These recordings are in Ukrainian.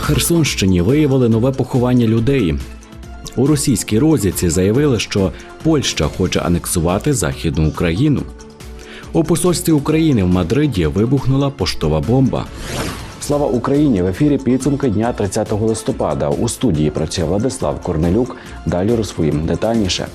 На Херсонщині виявили нове поховання людей. У російській розвідці заявили, що Польща хоче анексувати Західну Україну. У посольстві України в Мадриді вибухнула поштова бомба. Слава Україні! В ефірі підсумки дня 30 листопада. У студії працює Владислав Корнелюк. Далі розповім детальніше.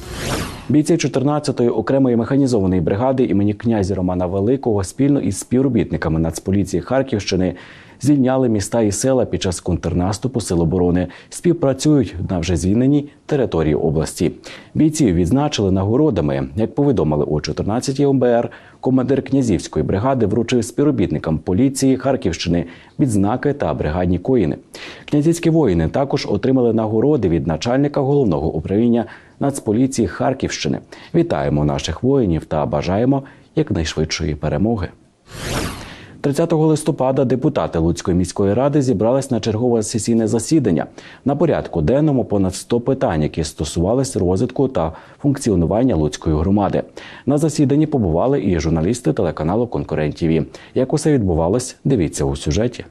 Бійці 14-ї окремої механізованої бригади імені князя Романа Великого спільно із співробітниками Нацполіції Харківщини звільняли міста і села під час контрнаступу Сил оборони, співпрацюють на вже звільненій території області. Бійців відзначили нагородами. Як повідомили у 14-й ОМБР, командир князівської бригади вручив співробітникам поліції Харківщини відзнаки та бригадні коїни. Князівські воїни також отримали нагороди від начальника головного управління Нацполіції Харківщини. Вітаємо наших воїнів та бажаємо якнайшвидшої перемоги. 30 листопада депутати Луцької міської ради зібрались на чергове сесійне засідання. На порядку денному понад 100 питань, які стосувались розвитку та функціонування Луцької громади. На засіданні побували і журналісти телеканалу Конкурент ТІВІ. Як усе відбувалось, дивіться у сюжеті.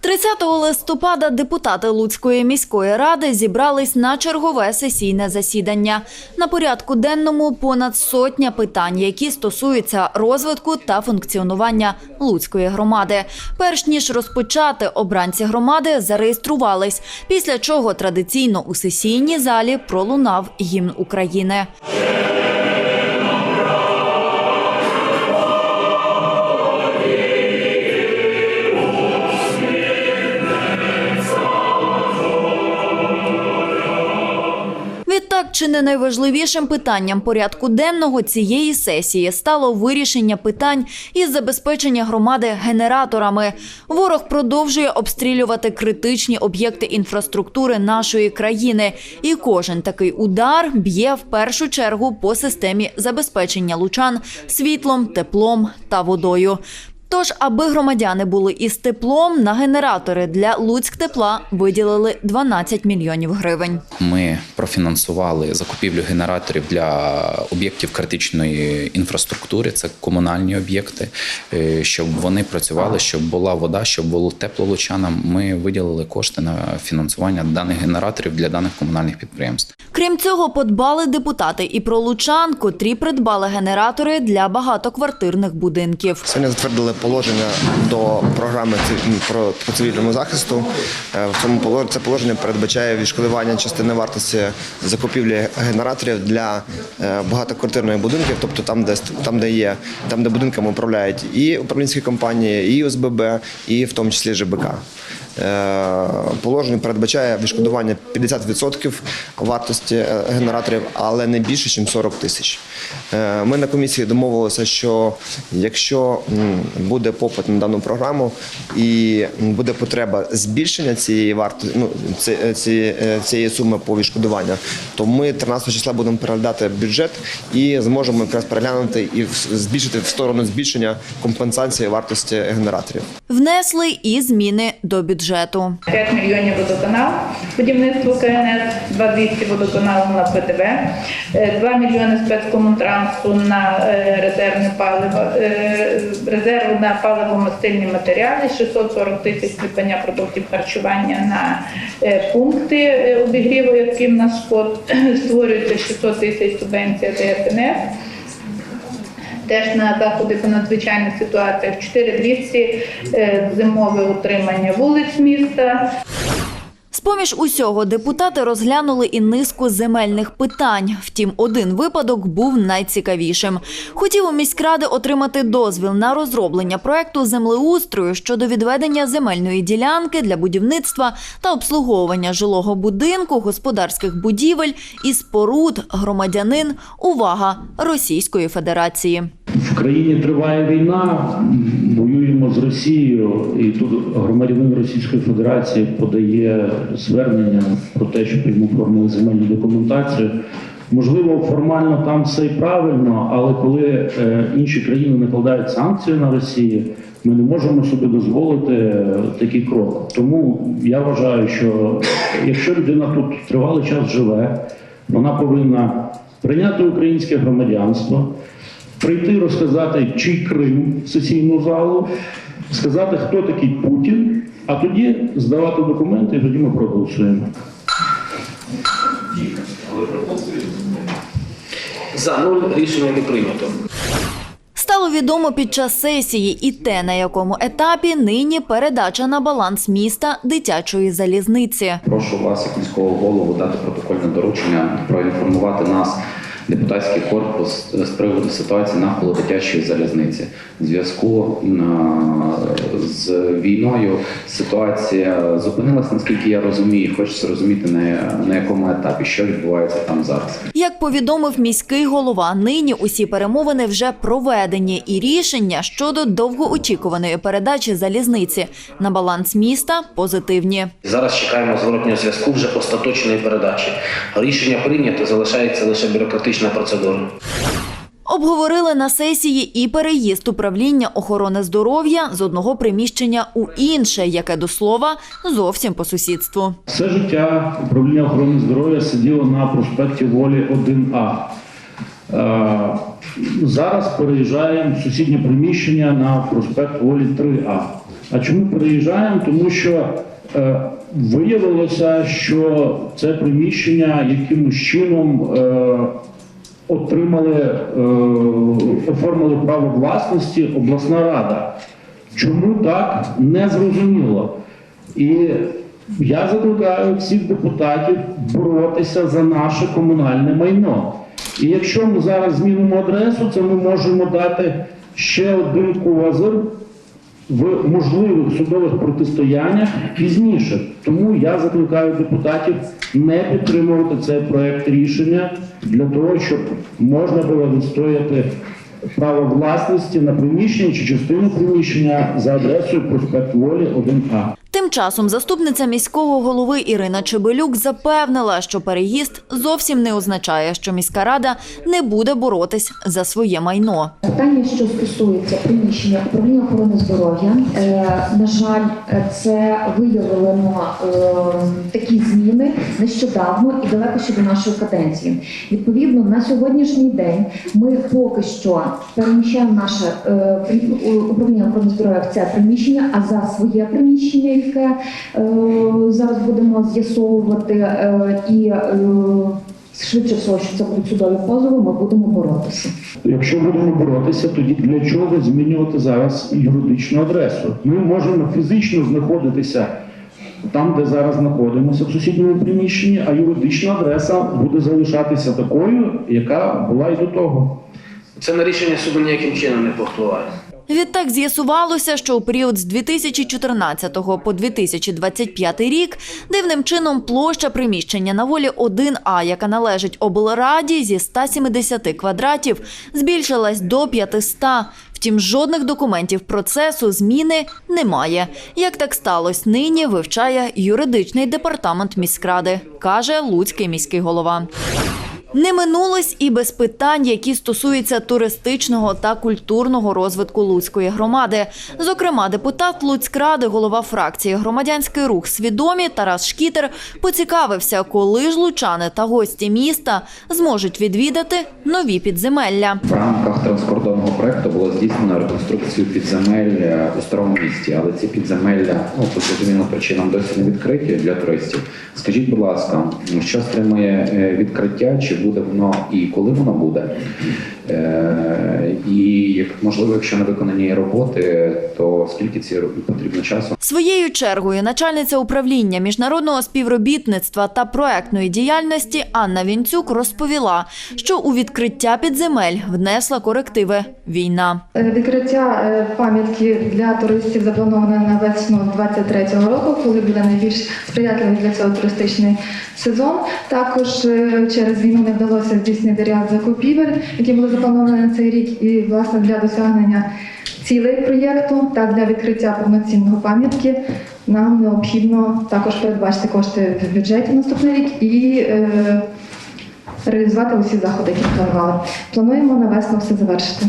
30 листопада депутати Луцької міської ради зібрались на чергове сесійне засідання. На порядку денному понад сотня питань, які стосуються розвитку та функціонування Луцької громади. Перш ніж розпочати, обранці громади зареєструвались, після чого традиційно у сесійній залі пролунав гімн України. Чи не найважливішим питанням порядку денного цієї сесії стало вирішення питань із забезпечення громади генераторами. Ворог продовжує обстрілювати критичні об'єкти інфраструктури нашої країни, і кожен такий удар б'є в першу чергу по системі забезпечення лучан світлом, теплом та водою. Тож, аби громадяни були із теплом, на генератори для Луцьк тепла виділили 12 мільйонів гривень. Ми профінансували закупівлю генераторів для об'єктів критичної інфраструктури, це комунальні об'єкти, е, щоб вони працювали, щоб була вода, щоб було тепло лучанам. Ми виділили кошти на фінансування даних генераторів для даних комунальних підприємств. Крім цього, подбали депутати і про лучан, котрі придбали генератори для багатоквартирних будинків. Сьогодні затвердили положення до програми про, цивільному захисту. Е, В цьому це положення передбачає відшкодування частини вартості закупівлі генераторів для е, багатоквартирних будинків, тобто там, де там, де є, там, де будинками управляють і управлінські компанії, і ОСББ, і в тому числі ЖБК. Е, Положення передбачає відшкодування 50% вартості е, генераторів, але не більше, ніж 40 тисяч. Е, Ми на комісії домовилися, що якщо буде попит на дану програму і буде потреба збільшення цієї вартості, ну, ці- ці- цієї суми по відшкодуванню, то ми 13 числа будемо переглядати бюджет і зможемо якраз переглянути і збільшити в сторону збільшення компенсації вартості генераторів. Внесли і зміни до бюджету. 5 мільйонів водоканал, будівництво КНС, 2200 водоканалу на ПТВ, е, 2 мільйони спецкомунтрансу на е, резервне паливо, е, резерву на паливо-мастильні матеріали, 640 тисяч придбання продуктів харчування на пункти обігріву, які в нас створюється 600 тисяч субвенція ДСНС теж на заходи по надзвичайних ситуаціях 4200 е, зимове утримання вулиць міста. З-поміж усього депутати розглянули і низку земельних питань. Втім, один випадок був найцікавішим. Хотів у міськради отримати дозвіл на розроблення проекту землеустрою щодо відведення земельної ділянки для будівництва та обслуговування жилого будинку, господарських будівель і споруд громадянин. Увага Російської Федерації. В країні триває війна, воюємо з Росією, і тут громадянин Російської Федерації подає звернення про те, щоб йому оформили земельну документацію. Можливо, формально там все і правильно, але коли е, інші країни накладають санкції на Росію, ми не можемо собі дозволити е, такий крок. Тому я вважаю, що якщо людина тут тривалий час живе, вона повинна прийняти українське громадянство прийти розказати, чий Крим в сесійну залу, сказати, хто такий Путін, А тоді здавати документи, і тоді ми проголосуємо. За нуль рішення не прийнято. Стало відомо під час сесії і те, на якому етапі нині передача на баланс міста дитячої залізниці. Прошу вас, як міського голову, дати протокольне доручення проінформувати нас, депутатський корпус, з приводу ситуації навколо дитячої залізниці. В зв'язку з війною ситуація зупинилась, наскільки я розумію. Хочеться розуміти на, на якому етапі, що відбувається там зараз. Як повідомив міський голова, нині усі перемовини вже проведені, і рішення щодо довгоочікуваної передачі залізниці на баланс міста позитивні. Зараз чекаємо зворотнього зв'язку вже остаточної передачі. Рішення прийнято, залишається лише бюрократична процедура. Обговорили на сесії і переїзд управління охорони здоров'я з одного приміщення у інше, яке до слова зовсім по сусідству. Все життя управління охорони здоров'я сиділо на проспекті Волі 1А. Е, Зараз переїжджаємо в сусіднє приміщення на проспект Волі 3А. А чому переїжджаємо? Тому що е, виявилося, що це приміщення якимось чином е, отримали, е, оформили право власності обласна рада. Чому так не зрозуміло. І я закликаю всіх депутатів боротися за наше комунальне майно. І якщо ми зараз змінимо адресу, це ми можемо дати ще один козир в можливих судових протистояннях пізніше. Тому я закликаю депутатів не підтримувати цей проект рішення для того, щоб можна було відстояти право власності на приміщення чи частину приміщення за адресою проспект Волі 1А. Тим часом заступниця міського голови Ірина Чебелюк запевнила, що переїзд зовсім не означає, що міська рада не буде боротись за своє майно. Питання, що стосується приміщення управління охорони здоров'я, е, на жаль, це виявлено е, такі зміни нещодавно і далеко ще до нашої каденції. Відповідно, на сьогоднішній день ми поки що переміщаємо наше е, управління охорони здоров'я в це приміщення, а за своє приміщення, яке е, зараз будемо з'ясовувати е, і е, швидше всього, що це будуть судові позови, ми будемо боротися. Якщо будемо боротися, тоді для чого змінювати зараз юридичну адресу? Ми можемо фізично знаходитися там, де зараз знаходимося, в сусідньому приміщенні, а юридична адреса буде залишатися такою, яка була і до того. Це на рішення суду ніяким чином не повпливає. Відтак з'ясувалося, що у період з 2014 по 2025 рік дивним чином площа приміщення на волі 1А, яка належить облраді зі 170 квадратів, збільшилась до 500. Втім, жодних документів процесу зміни немає. Як так сталося, нині вивчає юридичний департамент міськради, каже Луцький міський голова. Не минулось і без питань, які стосуються туристичного та культурного розвитку Луцької громади. Зокрема, депутат Луцькради, голова фракції Громадянський рух свідомі Тарас Шкітер поцікавився, коли ж лучани та гості міста зможуть відвідати нові підземелля. В рамках транскордонного проекту було здійснено реконструкцію підземель у старому місті, але ці підземелля ну по зрозумілим причинам досі не відкриті для туристів. Скажіть, будь ласка, що стримує е, відкриття? Чи буде воно і коли воно буде? Е, І як можливо, якщо не виконані роботи, то скільки ці потрібно часу? Своєю чергою начальниця управління міжнародного співробітництва та проектної діяльності Анна Вінцюк розповіла, що у відкриття підземель внесла корективи війна. Е, Відкриття е, пам'ятки для туристів заплановане на весну 23-го року, коли буде найбільш сприятливий для цього туристичний сезон. Також через війну не вдалося здійснити ряд закупівель, які були заплановані на цей рік, і власне для досягнення цілей проєкту та для відкриття повноцінного пам'ятки нам необхідно також передбачити кошти в бюджеті наступний рік і е, реалізувати усі заходи, які планували. Плануємо на весну все завершити.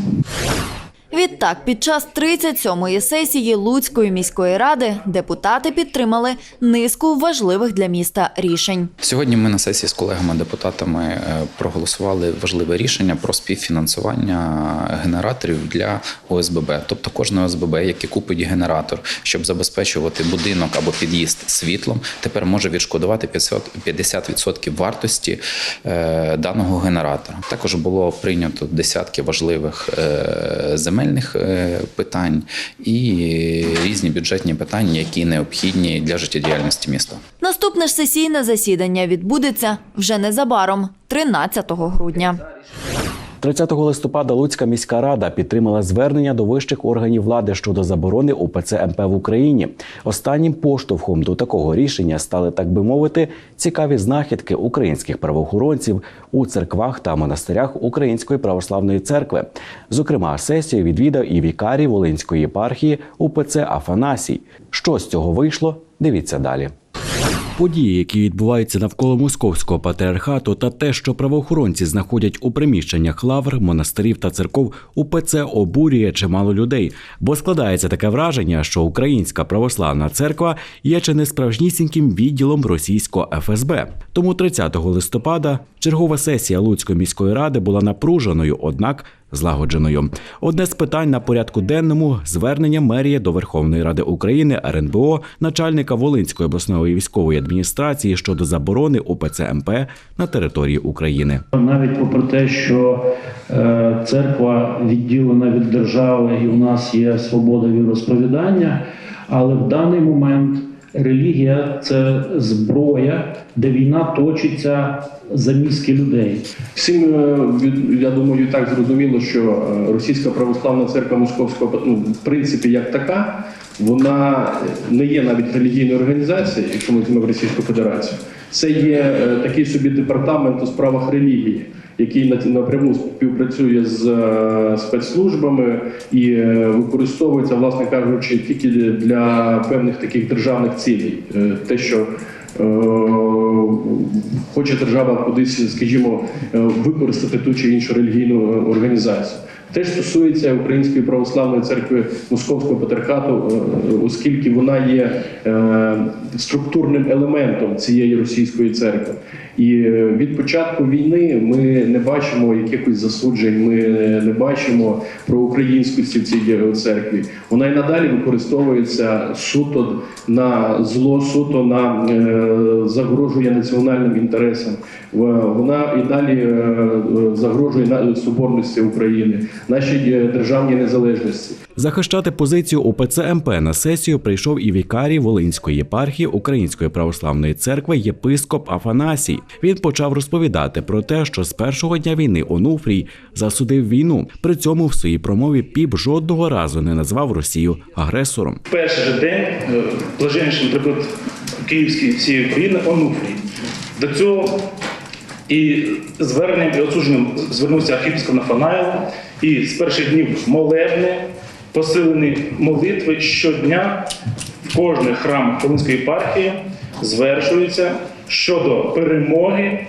Відтак, під час 37-ї сесії Луцької міської ради депутати підтримали низку важливих для міста рішень. Сьогодні ми на сесії з колегами-депутатами е, проголосували важливе рішення про співфінансування генераторів для ОСББ. Тобто кожен ОСББ, який купить генератор, щоб забезпечувати будинок або під'їзд світлом, тепер може відшкодувати 500 50% вартості е, даного генератора. Також було прийнято десятки важливих е, земельних е, питань і різні бюджетні питання, які необхідні для життєдіяльності міста. Наступне ж сесійне засідання відбудеться вже незабаром, 13 грудня. 30 листопада Луцька міська рада підтримала звернення до вищих органів влади щодо заборони УПЦ МП в Україні. Останнім поштовхом до такого рішення стали, так би мовити, цікаві знахідки українських правоохоронців у церквах та монастирях Української православної церкви. Зокрема, сесію відвідав і вікарій Волинської єпархії УПЦ Афанасій. Що з цього вийшло? Дивіться далі. Події, які відбуваються навколо московського патріархату, та те, що правоохоронці знаходять у приміщеннях лавр, монастирів та церков, УПЦ обурює чимало людей, бо складається таке враження, що Українська православна церква є чи не справжнісіньким відділом російського ФСБ. Тому 30 листопада чергова сесія Луцької міської ради була напруженою, однак злагодженою. Одне з питань на порядку денному звернення мерії до Верховної Ради України РНБО, начальника Волинської обласної військової адміністрації щодо заборони УПЦ МП на території України. Навіть попри те, що е, церква відділена від держави і у нас є свобода віросповідання, але в даний момент релігія це зброя, де війна точиться за мізки людей. Всім е, я думаю, так зрозуміло, що е, Російська православна церква Московського ну, в принципі як така, вона не є навіть релігійною організацією, якщо ми візьмемо Російську Федерацію. Це є е, такий собі департамент у справах релігії, який на- напряму співпрацює з е, спецслужбами і е, використовується, власне кажучи, тільки для певних таких державних цілей. Те, що хоче держава кудись, скажімо, використати ту чи іншу релігійну організацію. Те стосується Української православної церкви Московського патріархату, е, оскільки вона є е, структурним елементом цієї російської церкви. І е, від початку війни ми не бачимо якихось засуджень, ми не бачимо про українськості в цій е, церкві. Вона і надалі використовується суто на зло, суто на е, загрожує національним інтересам. Вона і далі е, е, загрожує соборності України, нашій е, державній незалежності. Захищати позицію УПЦ МП на сесію прийшов і вікарій Волинської єпархії Української православної церкви єпископ Афанасій. Він почав розповідати про те, що з першого дня війни Онуфрій засудив війну. При цьому в своїй промові піп жодного разу не назвав Росію агресором. перший же день е, блаженніший, наприклад, Київський всієї України Онуфрій. До цього і зверненням і осудженням звернувся архіпископ Нафанаєв, і з перших днів молебни, посилені молитви щодня в кожний храм Волинської єпархії звершуються щодо перемоги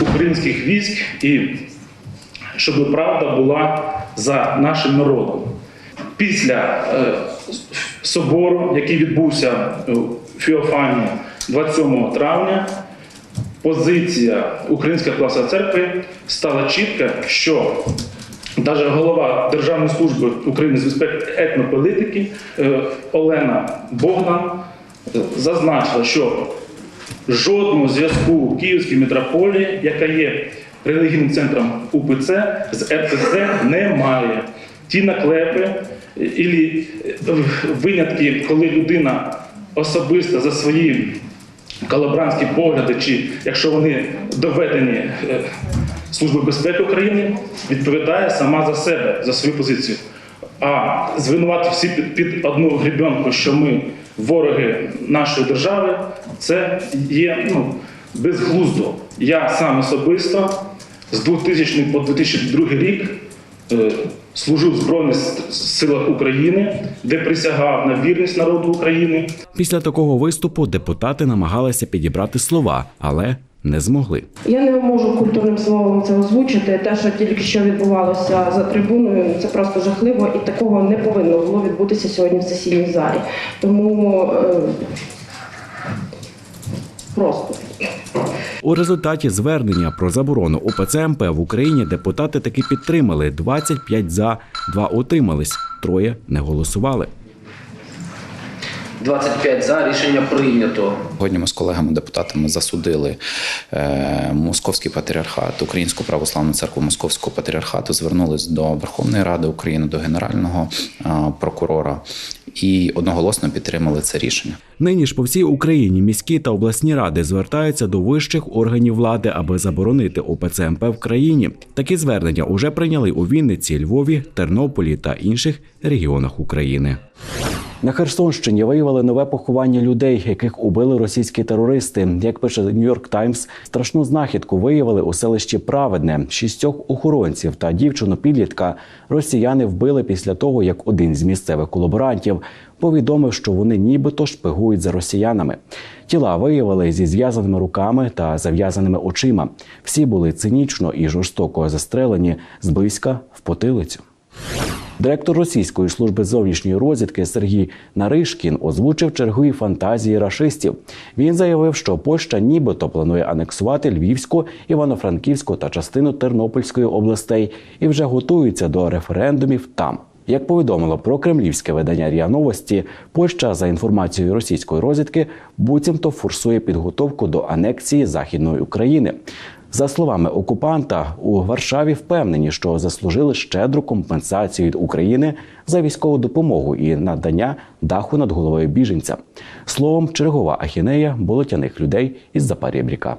українських військ і щоб правда була за нашим народом. Після е, собору, який відбувся в Фіофані 27 травня, позиція Української православної церкви стала чітка, що навіть голова Державної служби України з безпеки етнополітики е, Олена Богдан е, зазначила, що жодного зв'язку Київської митрополії, яка є релігійним центром УПЦ, з РПЦ немає. Ті наклепи е, і винятки, коли людина особисто за свої колабрантські погляди, чи якщо вони доведені е, Служби безпеки України, відповідає сама за себе, за свою позицію. А звинувати всі під, під одну гребенку, що ми вороги нашої держави, це є ну, безглуздо. Я сам особисто з 2000 по 2002 рік е, служив в Збройних силах України, де присягав на вірність народу України. Після такого виступу депутати намагалися підібрати слова, але не змогли. Я не можу культурним словом це озвучити. Те, що тільки що відбувалося за трибуною, це просто жахливо, і такого не повинно було відбутися сьогодні в сесійній залі. Тому е, просто. У результаті звернення про заборону УПЦ МП в Україні депутати таки підтримали 25 за, 2 утримались, троє не голосували. 25 за рішення прийнято. Сьогодні ми з колегами-депутатами засудили е, Московський патріархат, Українську православну церкву Московського патріархату, звернулись до Верховної Ради України, до Генерального е, прокурора і одноголосно підтримали це рішення. Нині ж по всій Україні міські та обласні ради звертаються до вищих органів влади, аби заборонити ОПЦ МП в країні. Такі звернення уже прийняли у Вінниці, Львові, Тернополі та інших регіонах України. На Херсонщині виявили нове поховання людей, яких убили російські терористи. Як пише Нью-Йорк Таймс, страшну знахідку виявили у селищі Праведне. Шістьох охоронців та дівчину підлітка росіяни вбили після того, як один з місцевих колаборантів повідомив, що вони нібито шпигують за росіянами. Тіла виявили зі зв'язаними руками та зав'язаними очима. Всі були цинічно і жорстоко застрелені зблизька в потилицю. Директор російської служби зовнішньої розвідки Сергій Наришкін озвучив чергові фантазії рашистів. Він заявив, що Польща нібито планує анексувати Львівську, Івано-Франківську та частину Тернопільської областей і вже готується до референдумів там. Як повідомило про кремлівське видання РІА Новості, Польща, за інформацією російської розвідки, буцімто форсує підготовку до анексії Західної України. За словами окупанта, у Варшаві впевнені, що заслужили щедру компенсацію від України за військову допомогу і надання даху над головою біженця. Словом, чергова ахінея болотяних людей із Запарєбріка.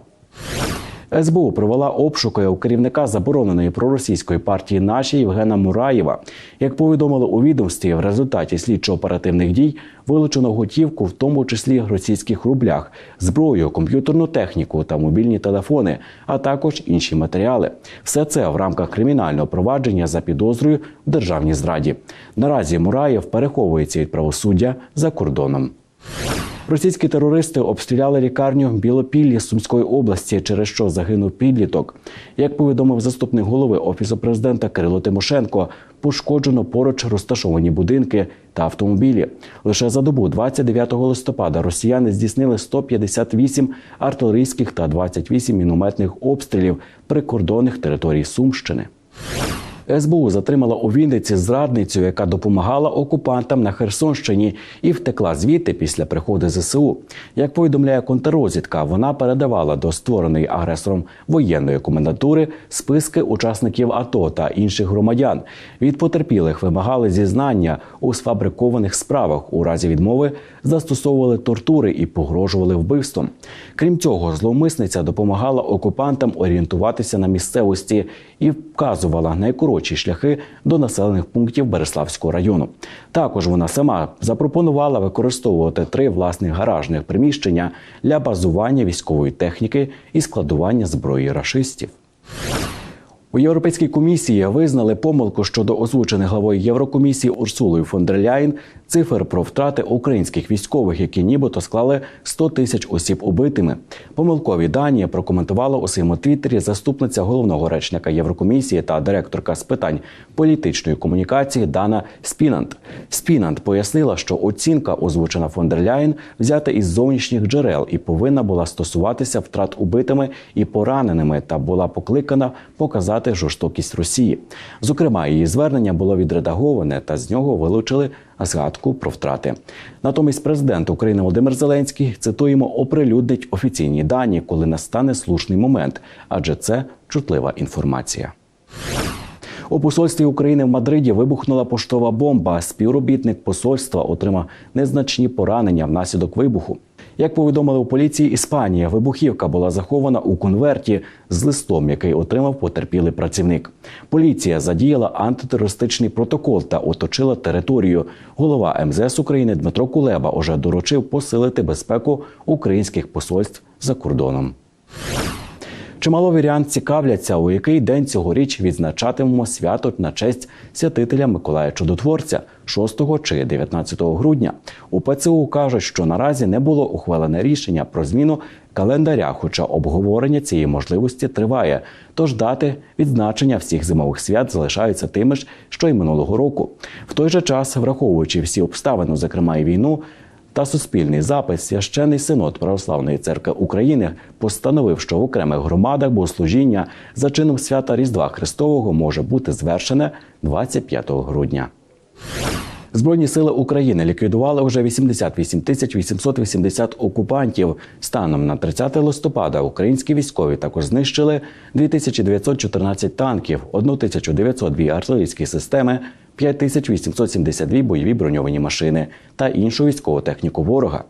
СБУ провела обшуки у керівника забороненої проросійської партії наші Євгена Мураєва. Як повідомили у відомстві, в результаті слідчо-оперативних дій вилучено готівку, в тому числі російських рублях, зброю, комп'ютерну техніку та мобільні телефони, а також інші матеріали. Все це в рамках кримінального провадження за підозрою в державній зраді. Наразі Мураєв переховується від правосуддя за кордоном. Російські терористи обстріляли лікарню Білопіллі Сумської області, через що загинув підліток. Як повідомив заступник голови офісу президента Кирило Тимошенко, пошкоджено поруч розташовані будинки та автомобілі. Лише за добу 29 листопада росіяни здійснили 158 артилерійських та 28 мінометних обстрілів прикордонних територій Сумщини. СБУ затримала у Вінниці зрадницю, яка допомагала окупантам на Херсонщині і втекла звідти після приходу ЗСУ. Як повідомляє контррозвідка, вона передавала до створеної агресором воєнної комендатури списки учасників АТО та інших громадян. Від потерпілих вимагали зізнання у сфабрикованих справах. У разі відмови застосовували тортури і погрожували вбивством. Крім цього, зловмисниця допомагала окупантам орієнтуватися на місцевості і вказувала найкоротші шляхи до населених пунктів Береславського району. Також вона сама запропонувала використовувати три власних гаражних приміщення для базування військової техніки і складування зброї рашистів. У Європейській комісії визнали помилку щодо озвучених главою Єврокомісії Урсулою фон дер Ляєн цифр про втрати українських військових, які нібито склали 100 тисяч осіб убитими. Помилкові дані прокоментувала у своєму твіттері заступниця головного речника Єврокомісії та директорка з питань політичної комунікації Дана Спінант. Спінант пояснила, що оцінка, озвучена фон дер Ляєн, взята із зовнішніх джерел і повинна була стосуватися втрат убитими і пораненими, та була покликана показати жорстокість Росії. Зокрема, її звернення було відредаговане, та з нього вилучили згадку про втрати. Натомість президент України Володимир Зеленський цитуємо оприлюднить офіційні дані, коли настане слушний момент, адже це чутлива інформація. У посольстві України в Мадриді вибухнула поштова бомба. Співробітник посольства отримав незначні поранення внаслідок вибуху. Як повідомили у поліції Іспанії, вибухівка була захована у конверті з листом, який отримав потерпілий працівник. Поліція задіяла антитерористичний протокол та оточила територію. Голова МЗС України Дмитро Кулеба уже доручив посилити безпеку українських посольств за кордоном. Чимало вірян цікавляться, у який день цьогоріч відзначатимемо свято на честь святителя Миколая Чудотворця 6 чи 19 грудня. У ПЦУ кажуть, що наразі не було ухвалене рішення про зміну календаря, хоча обговорення цієї можливості триває. Тож дати відзначення всіх зимових свят залишаються тими ж, що й минулого року. В той же час, враховуючи всі обставини, зокрема і війну. Та суспільний запис священний синод Православної церкви України постановив, що в окремих громадах богослужіння за чином свята Різдва Христового може бути звершене 25 грудня. Збройні сили України ліквідували вже 88 тисяч 880 окупантів. Станом на 30 листопада українські військові також знищили 2914 танків, 1902 артилерійські системи, 5872 бойові броньовані машини та іншу військову техніку ворога.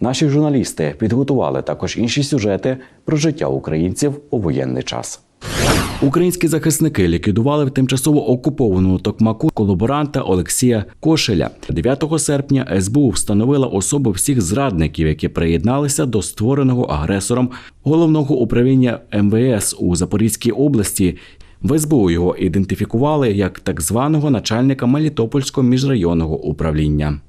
Наші журналісти підготували також інші сюжети про життя українців у воєнний час. Українські захисники ліквідували в тимчасово окупованому Токмаку колаборанта Олексія Кошеля. 9 серпня СБУ встановила особи всіх зрадників, які приєдналися до створеного агресором головного управління МВС у Запорізькій області. В СБУ його ідентифікували як так званого начальника Мелітопольського міжрайонного управління.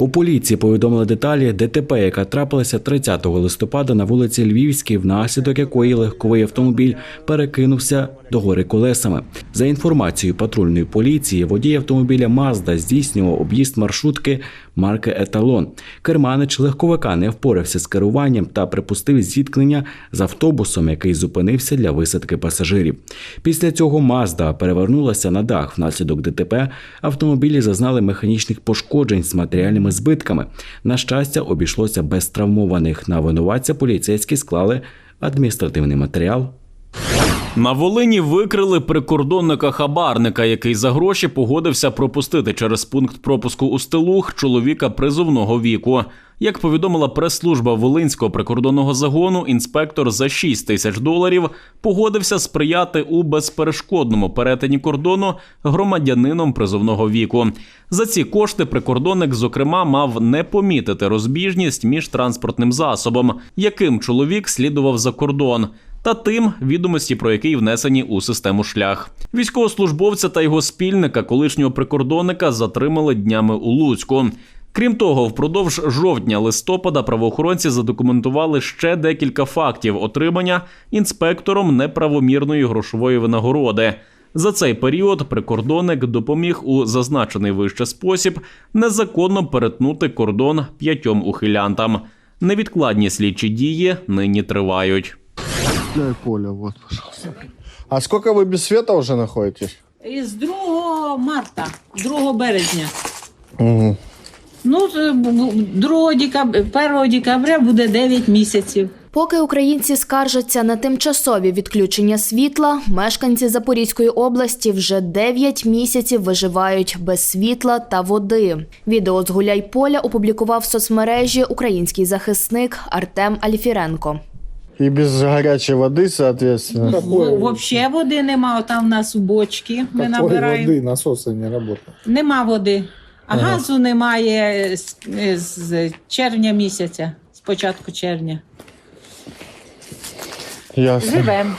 У поліції повідомили деталі ДТП, яка трапилася 30 листопада на вулиці Львівській, внаслідок якої легковий автомобіль перекинувся до гори колесами. За інформацією патрульної поліції, водій автомобіля Мазда здійснював об'їзд маршрутки марки Еталон. Керманич легковика не впорався з керуванням та припустив зіткнення з автобусом, який зупинився для висадки пасажирів. Після цього Мазда перевернулася на дах. Внаслідок ДТП автомобілі зазнали механічних пошкоджень з матеріальними збитками. На щастя, обійшлося без травмованих. На винуватця поліцейські склали адміністративний матеріал. На Волині викрили прикордонника хабарника, який за гроші погодився пропустити через пункт пропуску у Стелух чоловіка призовного віку. Як повідомила прес-служба Волинського прикордонного загону, інспектор за 6 тисяч доларів погодився сприяти у безперешкодному перетині кордону громадянином призовного віку. За ці кошти прикордонник, зокрема, мав не помітити розбіжність між транспортним засобом, яким чоловік слідував за кордон та тим, відомості про який внесені у систему шлях. Військовослужбовця та його спільника, колишнього прикордонника, затримали днями у Луцьку. Крім того, впродовж жовтня-листопада правоохоронці задокументували ще декілька фактів отримання інспектором неправомірної грошової винагороди. За цей період прикордонник допоміг у зазначений вище спосіб незаконно перетнути кордон п'ятьом ухилянтам. Невідкладні слідчі дії нині тривають. Дай Поля, вот, пожалуйста. А сколько вы без света уже находитесь? Із 2 марта, 2 березня. Угу. Ну, з- б- б- 2 декабря, 1 декабря буде 9 місяців. Поки українці скаржаться на тимчасові відключення світла, мешканці Запорізької області вже 9 місяців виживають без світла та води. Відео з Гуляйполя опублікував в соцмережі український захисник Артем Альфіренко. И без горячей воды, соответственно. Взагалі води нема, там в нас бочки ми набираємо. насосы не работают. Нема води. А Ага. газу немає з, з червня місяця, з початку червня. Ясно. Живемо.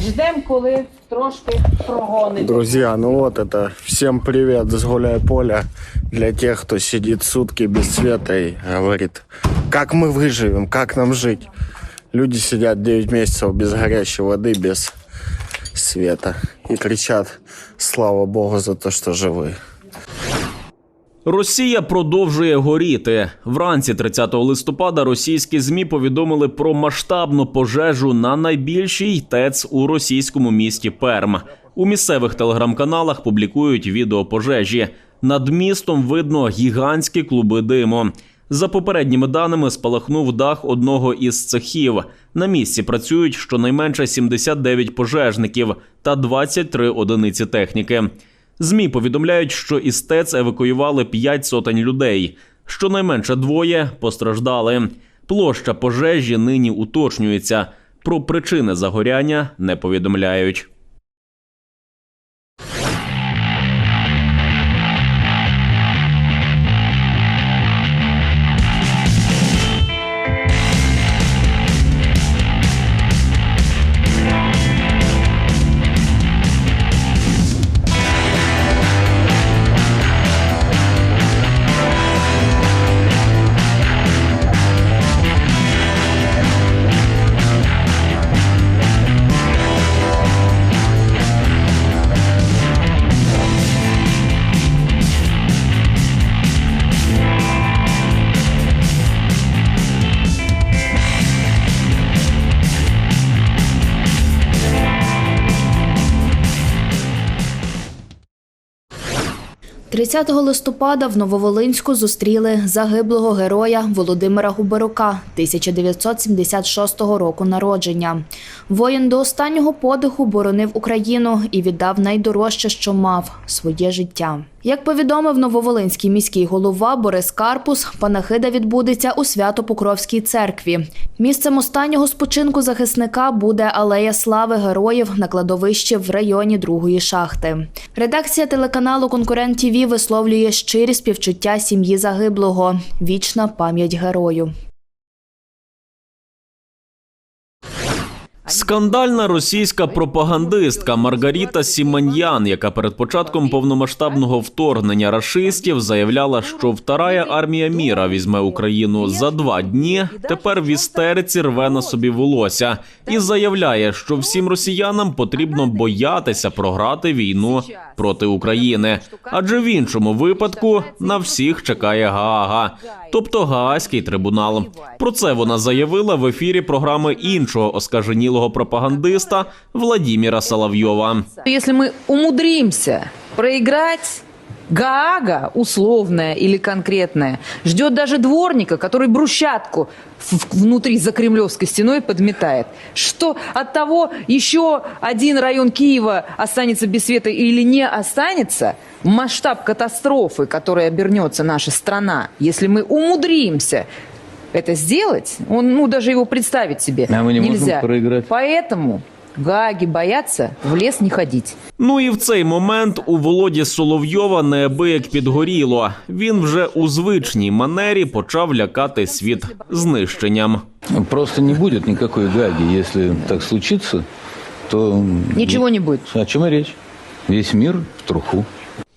Ждемо, коли трошки прогонить. Друзья, ну вот это всем привет с гуляй поля для тех, кто сидит сутки без света и говорит, как мы выживем, как нам жить. Люди сидят 9 месяцев без горячей воды, без света и кричат, слава богу за то, что живы. Росія продовжує горіти. Вранці 30 листопада російські змі повідомили про масштабну пожежу на найбільшій ТЕЦ у російському місті Перм. У місцевих телеграм-каналах публікують відео пожежі. Над містом видно гігантські клуби диму. За попередніми даними, спалахнув дах одного із цехів. На місці працюють щонайменше 79 пожежників та 23 одиниці техніки. ЗМІ повідомляють, що із ТЕЦ евакуювали 5 сотень людей. Щонайменше двоє постраждали. Площа пожежі нині уточнюється. Про причини загоряння не повідомляють. 30 листопада в Нововолинську зустріли загиблого героя Володимира Губерука 1976 року народження. Воїн до останнього подиху боронив Україну і віддав найдорожче, що мав своє життя. Як повідомив Нововолинський міський голова Борис Карпус, панахида відбудеться у Свято-Покровській церкві. Місцем останнього спочинку захисника буде алея слави героїв на кладовищі в районі другої шахти. Редакція телеканалу Конкурент ТІВІ висловлює щирі співчуття сім'ї загиблого. Вічна пам'ять герою. Скандальна російська пропагандистка Маргаріта Сіманьян, яка перед початком повномасштабного вторгнення рашистів заявляла, що вторая армія міра візьме Україну за два дні. Тепер в істериці рве на собі волосся і заявляє, що всім росіянам потрібно боятися програти війну проти України, адже в іншому випадку на всіх чекає Гаага, тобто Гаазький трибунал. Про це вона заявила в ефірі програми іншого оскаженілого пропагандиста Владіміра Соловйова. Если мы умудримся проиграть, Гаага, условная или конкретная, ждет даже дворника, который брусчатку внутри за Кремлевской стеной подметает. Что от того, еще один район Киева останется без света или не останется, масштаб катастрофы, которой обернется наша страна, если мы умудримся это сделать, он, ну, даже его представить себе А мы не можем нельзя. проиграть. Поэтому Гааги боятся в лес не ходить. Ну і в цей момент у Володі Соловйова неабияк підгоріло. Він вже у звичній манері почав лякати світ знищенням. Просто не будет никакой Гаги. Если так случится, то... Ничего не будет. О чем и речь? Весь мир в труху.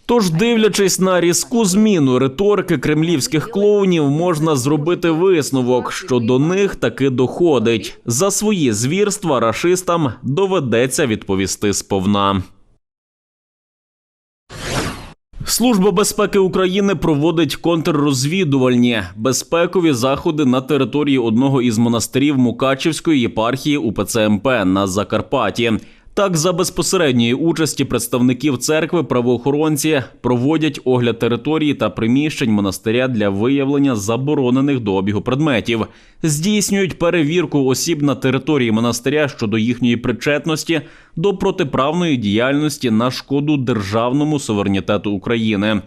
Тож, дивлячись на різку зміну риторики кремлівських клоунів, можна зробити висновок, що до них таки доходить. За свої звірства рашистам доведеться відповісти сповна. Служба безпеки України проводить контррозвідувальні безпекові заходи на території одного із монастирів Мукачівської єпархії УПЦ МП на Закарпатті. Так, за безпосередньої участі представників церкви правоохоронці проводять огляд території та приміщень монастиря для виявлення заборонених до обігу предметів, здійснюють перевірку осіб на території монастиря щодо їхньої причетності до протиправної діяльності на шкоду державному суверенітету України.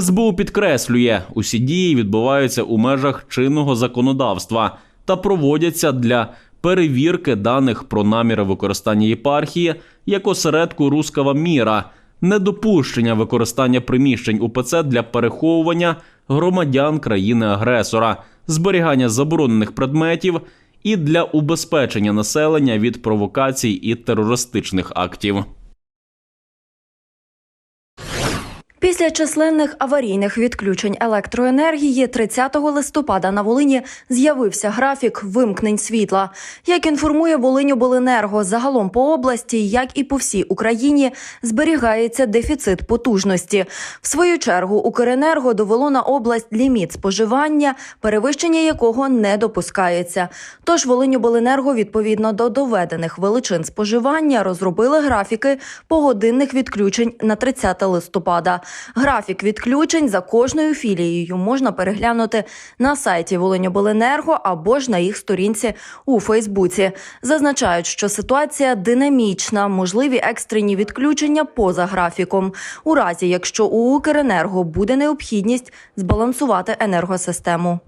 СБУ підкреслює, усі дії відбуваються у межах чинного законодавства та проводяться для перевірки даних про наміри використання єпархії як осередку рускава міра, недопущення використання приміщень УПЦ для переховування громадян країни-агресора, зберігання заборонених предметів і для убезпечення населення від провокацій і терористичних актів. Після численних аварійних відключень електроенергії 30 листопада на Волині з'явився графік вимкнень світла. Як інформує Волиньобленерго, загалом по області, як і по всій Україні, зберігається дефіцит потужності. В свою чергу Укренерго довело на область ліміт споживання, перевищення якого не допускається. Тож Волиньобленерго, відповідно до доведених величин споживання, розробили графіки погодинних відключень на 30 листопада. Графік відключень за кожною філією можна переглянути на сайті Волиньобленерго або ж на їх сторінці у Фейсбуці. Зазначають, що ситуація динамічна, можливі екстрені відключення поза графіком. У разі, якщо у Укренерго буде необхідність збалансувати енергосистему.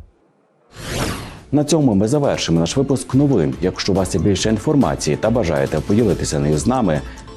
На цьому ми завершимо наш випуск новин. Якщо у вас є більше інформації та бажаєте поділитися нею з нами,